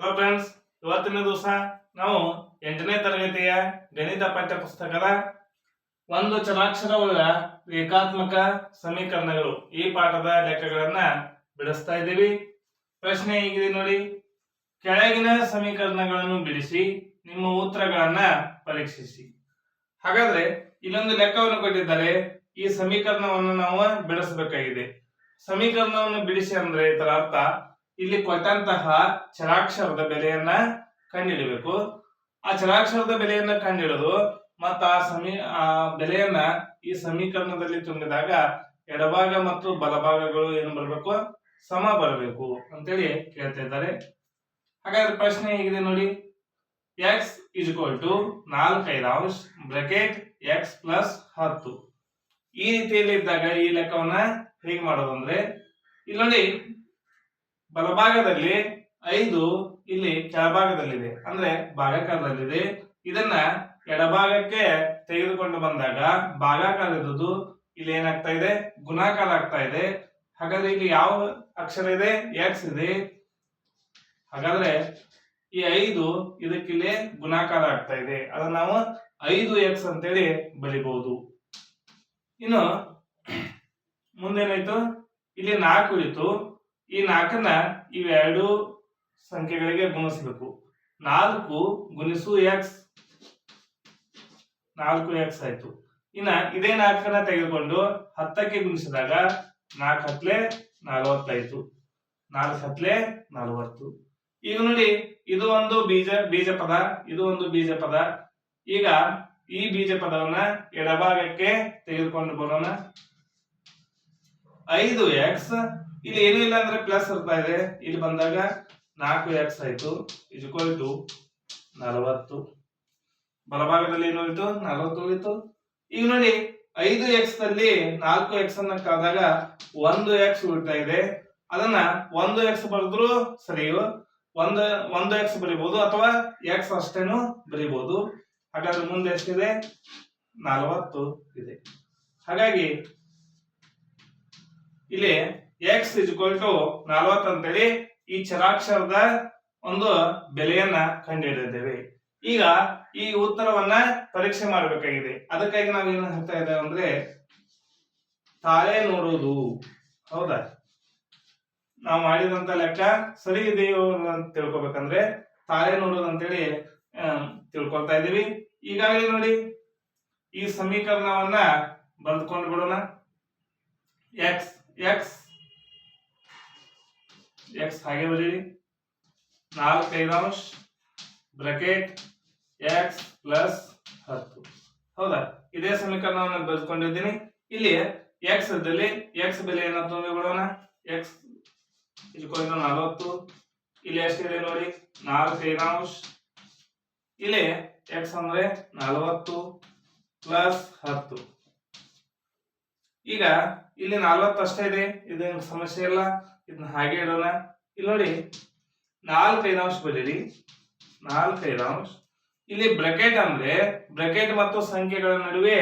Hello friends ಇವತ್ತಿನ ದಿವಸ ನಾವು ಎಂಟನೇ ತರಗತಿಯ ಗಣಿತ ಪಠ್ಯ ಪುಸ್ತಕದ ಒಂದು ಚರಾಕ್ಷರವುಳ್ಳ ರೇಖಾತ್ಮಕ ಸಮೀಕರಣಗಳು ಈ ಪಾಠದ ಲೆಕ್ಕಗಳನ್ನ ಬಿಡಿಸ್ತಾ ಇದ್ದೀವಿ. ಪ್ರಶ್ನೆ ಹೀಗಿದೆ ನೋಡಿ. ಕೆಳಗಿನ ಸಮೀಕರಣಗಳನ್ನು ಬಿಡಿಸಿ, ನಿಮ್ಮ ಉತ್ತರಗಳನ್ನ ಪರೀಕ್ಷಿಸಿ. ಹಾಗಾದ್ರೆ ಇನ್ನೊಂದು ಲೆಕ್ಕವನ್ನು ಕೊಟ್ಟಿದ್ದಾರೆ. ಈ ಸಮೀಕರಣವನ್ನು ನಾವು ಬಿಡಿಸಬೇಕಾಗಿದೆ. ಸಮೀಕರಣವನ್ನು ಬಿಡಿಸಿ ಅಂದ್ರೆ ಇದರ ಅರ್ಥ ಇಲ್ಲಿ ಕೊಟ್ಟಂತಹ ಚರಾಕ್ಷರದ ಬೆಲೆಯನ್ನ ಕಂಡುಹಿಡಬೇಕು ಆ ಚರಾಕ್ಷರದ ಬೆಲೆಯನ್ನ ಕಂಡುಹಿಡಿದು ಮತ್ತ ಆ ಸಮೀ, ಆ ಬೆಲೆಯನ್ನ ಈ ಸಮೀಕರಣದಲ್ಲಿ ತುಂಬಿದಾಗ ಎಡಭಾಗ ಮತ್ತು ಬಲಭಾಗಗಳು ಏನು ಬರಬೇಕು? ಸಮ ಬರಬೇಕು ಅಂತೇಳಿ ಕೇಳ್ತಾ ಇದ್ದಾರೆ. ಹಾಗಾದ್ರೆ ಪ್ರಶ್ನೆ ಹೇಗಿದೆ ನೋಡಿ. ಎಕ್ಸ್ ಇಸ್ ಇಕ್ವಲ್ ಟು ನಾಲ್ಕೈದು ಅಂಶ ಬ್ರಕೆಟ್ ಎಕ್ಸ್ ಪ್ಲಸ್ ಹತ್ತು. ಈ ರೀತಿಯಲ್ಲಿ ಇದ್ದಾಗ ಈ ಲೆಕ್ಕವನ್ನ ಹೇಗೆ ಮಾಡೋದು ಅಂದ್ರೆ ಇಲ್ಲಿ ನೋಡಿ ಬಲಭಾಗದಲ್ಲಿ ಐದು ಇಲ್ಲಿ ಕೆಳಭಾಗದಲ್ಲಿದೆ. ಅಂದ್ರೆ ಭಾಗಾಕಾರದಲ್ಲಿದೆ. ಇದನ್ನ ಎಡಭಾಗಕ್ಕೆ ತೆಗೆದುಕೊಂಡು ಬಂದಾಗ ಭಾಗಾಕಾರ ಇಲ್ಲಿ ಏನಾಗ್ತಾ ಇದೆ? ಗುಣಾಕಾರ ಆಗ್ತಾ ಇದೆ. ಹಾಗಾದ್ರೆ ಇಲ್ಲಿ ಯಾವ ಅಕ್ಷರ ಇದೆ? ಎಕ್ಸ್ ಇದೆ. ಹಾಗಾದ್ರೆ ಈ ಐದು ಇದಕ್ಕಿಲ್ಲಿ ಗುಣಾಕಾರ ಆಗ್ತಾ ಇದೆ. ಅದನ್ನ ನಾವು ಐದು ಎಕ್ಸ್ ಅಂತೇಳಿ ಬರಿಬಹುದು ಇನ್ನು ಮುಂದೇನಾಯ್ತು? ಇಲ್ಲಿ ನಾಲ್ಕು ಉಳಿತು ಈ ನಾಲ್ಕನ್ನ ಇವೆರಡು ಸಂಖ್ಯೆಗಳಿಗೆ ಗುಣಿಸಬೇಕು. ನಾಲ್ಕು ಗುಣಿಸು ಎಕ್ಸ್ ನಾಲ್ಕು ಎಕ್ಸ್ ಆಯ್ತು. ಇನ್ನ ಇದೇ ನಾಲ್ಕನ್ನ ತೆಗೆದುಕೊಂಡು ಹತ್ತಕ್ಕೆ ಗುಣಿಸಿದಾಗ ನಾಲ್ಕು ಹತ್ಲೆ ನಲವತ್ತಾಯ್ತು ನಾಲ್ಕು ಹತ್ಲೆ ನಲವತ್ತು. ಈಗ ನೋಡಿ, ಇದು ಒಂದು ಬೀಜ ಬೀಜ ಪದ ಇದು ಒಂದು ಬೀಜ ಪದ ಈಗ ಈ ಬೀಜ ಪದವನ್ನ ಎಡಭಾಗಕ್ಕೆ ತೆಗೆದುಕೊಂಡು ಬರೋಣ. ಐದು ಎಕ್ಸ್ ಇಲ್ಲಿ ಏನೂ ಇಲ್ಲ ಅಂದ್ರೆ ಪ್ಲಸ್ ಇರ್ತಾ ಇದೆ. ಇಲ್ಲಿ ಬಂದಾಗ ನಾಲ್ಕು ಎಕ್ಸ್ ಆಯ್ತು. ಇಜ್ಕೊಲ್ ಟು ನಲವತ್ತು. ಬಲಭಾಗದಲ್ಲಿ ಏನು ಉಳಿತು ನಲವತ್ತು ಉಳಿತು ಈಗ ನೋಡಿ, ಐದು ಎಕ್ಸ್ನಲ್ಲಿ ನಾಲ್ಕು ಎಕ್ಸ್ ಅನ್ನ ಕಳೆದಾಗ ಒಂದು ಎಕ್ಸ್ ಉಳಿತಾ ಇದೆ. ಅದನ್ನ ಒಂದು ಎಕ್ಸ್ ಬರೆದ್ರು ಸರಿಯು. ಒಂದು ಒಂದು ಎಕ್ಸ್ ಬರಿಬಹುದು ಅಥವಾ ಎಕ್ಸ್ ಅಷ್ಟೇನು ಬರಿಬಹುದು ಹಾಗಾದ್ರೆ ಮುಂದೆ ಎಷ್ಟಿದೆ? ನಲವತ್ತು ಇದೆ. ಹಾಗಾಗಿ, ಇಲ್ಲಿ ಎಕ್ಸ್ ಇಜ್ಕೊಲ್ ಟು ಅಂತೇಳಿ ಈ ಚರಾಕ್ಷರದ ಒಂದು ಬೆಲೆಯನ್ನ ಕಂಡುಹಿಡಿದಿದ್ದೇವೆ ಈಗ ಈ ಉತ್ತರವನ್ನ ಪರೀಕ್ಷೆ ಮಾಡಬೇಕಾಗಿದೆ. ಅದಕ್ಕಾಗಿ ನಾವು ಏನು ಹೇಳ್ತಾ ಇದ್ದೇವೆ ಅಂದ್ರೆ ತಾಳೆ ನೋಡೋದು ಹೌದಾ? ನಾವು ಮಾಡಿದಂತ ಲೆಕ್ಕ ಸರಿ ಇದೆಯೋ ಅಂತ ತಿಳ್ಕೊಬೇಕಂದ್ರೆ ತಾಳೆ ನೋಡೋದು ಅಂತೇಳಿ ತಿಳ್ಕೊಳ್ತಾ ಇದ್ದೀವಿ. ಈಗಾಗಲೇ ನೋಡಿ, ಈ ಸಮೀಕರಣವನ್ನ ಬರೆದುಕೊಂಡು ಬಿಡೋಣ ಎಕ್ಸ್ ಎಕ್ಸ್ ಎಕ್ಸ್ ಹಾಗೆ ಬರೀರಿ. ನಾಲ್ಕೈದಾಂಶ ಬ್ರಕೆಟ್ ಎಕ್ಸ್ ಪ್ಲಸ್ ಹತ್ತು. ಹೌದಾ? ಇದೇ ಸಮೀಕರಣವನ್ನು ಬರೆದುಕೊಂಡಿದ್ದೀನಿ. ಇಲ್ಲಿ ಎಕ್ಸ್ ಇದ್ದಲ್ಲಿ ಎಕ್ಸ್ ಬೆಲೆಯನ್ನು ಬಿಡೋಣ. ಎಕ್ಸ್ ಇಟ್ಕೊಂಡು ನಲವತ್ತು. ಇಲ್ಲಿ ಎಷ್ಟಿದೆ ನೋಡಿ? ನಾಲ್ಕೈದಾಂಶ ಇಲ್ಲಿ ಎಕ್ಸ್ ಅಂದ್ರೆ ನಲವತ್ತು ಪ್ಲಸ್ ಹತ್ತು. ಈಗ ಇಲ್ಲಿ ನಾಲ್ವತ್ತು ಅಷ್ಟೇ ಇದೆ ಇದೇನು ಸಮಸ್ಯೆ ಇಲ್ಲ, ಇದನ್ನ ಹಾಗೆ ಇಡೋಣ. ಇಲ್ಲಿ ನೋಡಿ ನಾಲ್ಕೈದಾಂಶ ಬರೀರಿ. ನಾಲ್ಕೈದಾಂಶ ಇಲ್ಲಿ ಬ್ರಕೆಟ್ ಅಂದ್ರೆ, ಬ್ರಕೆಟ್ ಮತ್ತು ಸಂಖ್ಯೆಗಳ ನಡುವೆ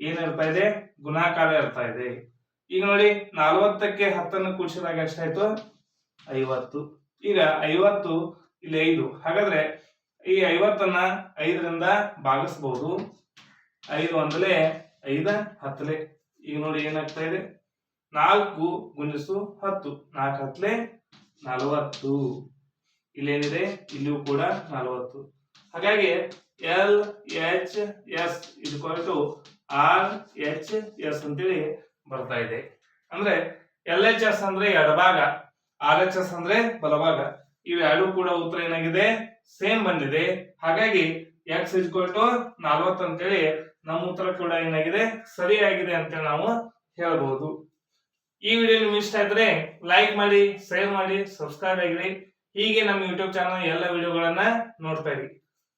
ಏನಿರ್ತಾ ಇದೆ? ಗುಣಾಕಾರ ಇರ್ತಾ ಇದೆ. ಈಗ ನೋಡಿ, ನಾಲ್ವತ್ತಕ್ಕೆ ಹತ್ತನ್ನು ಕೂಡಿಸಿದಾಗ ಎಷ್ಟಾಯ್ತು? ಐವತ್ತು. ಈಗ ಐವತ್ತು, ಇಲ್ಲಿ ಐದು. ಹಾಗಾದ್ರೆ ಈ ಐವತ್ತನ್ನ ಐದರಿಂದ ಭಾಗಿಸಬಹುದು ಐದು ಒಂದಲೇ ಐದ, ಹತ್ತಲೆ ಈಗ ನೋಡಿ ಏನಾಗ್ತಾ ಇದೆ? ನಾಲ್ಕು ಗುಣಿಸು ಹತ್ತು. ನಾಲ್ಕು ಹತ್ತಲೆ ನಲವತ್ತು. ಇಲ್ಲೇನಿದೆ? ಇಲ್ಲಿಯೂ ಕೂಡ ನಲವತ್ತು. ಹಾಗಾಗಿ ಎಲ್ ಎಚ್ ಎಸ್ ಇದು ಆರ್ ಎಚ್ ಎಸ್ ಅಂತೇಳಿ ಬರ್ತಾ ಇದೆ. ಅಂದ್ರೆ ಎಲ್ ಎಚ್ ಎಸ್ ಅಂದ್ರೆ ಎಡಭಾಗ. ಆರ್ ಎಚ್ ಎಸ್ ಅಂದ್ರೆ ಬಲಭಾಗ. ಇವೆರಡೂ ಕೂಡ ಉತ್ತರ ಏನಾಗಿದೆ? ಸೇಮ್ ಬಂದಿದೆ. ಹಾಗಾಗಿ ಎಕ್ಸ್ ಇಸ್ಕೊಟ್ಟು ನಲ್ವತ್ತು ಅಂತೇಳಿ ನಮ್ಮ ಉತ್ತರ ಕೂಡ ಏನಾಗಿದೆ? ಸರಿಯಾಗಿದೆ ಅಂತ ನಾವು ಹೇಳಬಹುದು ಈ ವಿಡಿಯೋ ನಿಮ್ಗೆ ಇಷ್ಟ ಆದ್ರೆ ಲೈಕ್ ಮಾಡಿ ಶೇರ್ ಮಾಡಿ ಸಬ್ಸ್ಕ್ರೈಬ್ ಆಗಿರಿ. ಹೀಗೆ ನಮ್ಮ ಯೂಟ್ಯೂಬ್ ಚಾನಲ್ ಎಲ್ಲ ವಿಡಿಯೋಗಳನ್ನ ನೋಡ್ತಾ ಇರಿ.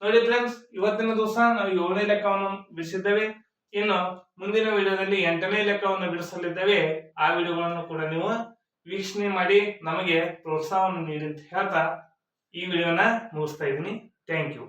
ನೋಡಿ ಫ್ರೆಂಡ್ಸ್ ಇವತ್ತಿನ ದಿವಸ ನಾವು ಏಳನೇ ಲೆಕ್ಕವನ್ನು ಬಿಡಿಸಿದ್ದೇವೆ. ಇನ್ನು ಮುಂದಿನ ವಿಡಿಯೋದಲ್ಲಿ ಎಂಟನೇ ಲೆಕ್ಕವನ್ನು ಬಿಡಿಸಲಿದ್ದೇವೆ. ಆ ವಿಡಿಯೋಗಳನ್ನು ಕೂಡ ನೀವು ವೀಕ್ಷಣೆ ಮಾಡಿ ನಮಗೆ ಪ್ರೋತ್ಸಾಹವನ್ನು ನೀಡಿ ಅಂತ ಹೇಳ್ತಾ ಈ ವಿಡಿಯೋನ ಮುಗಿಸ್ತಾ ಇದ್ದೀನಿ. Thank you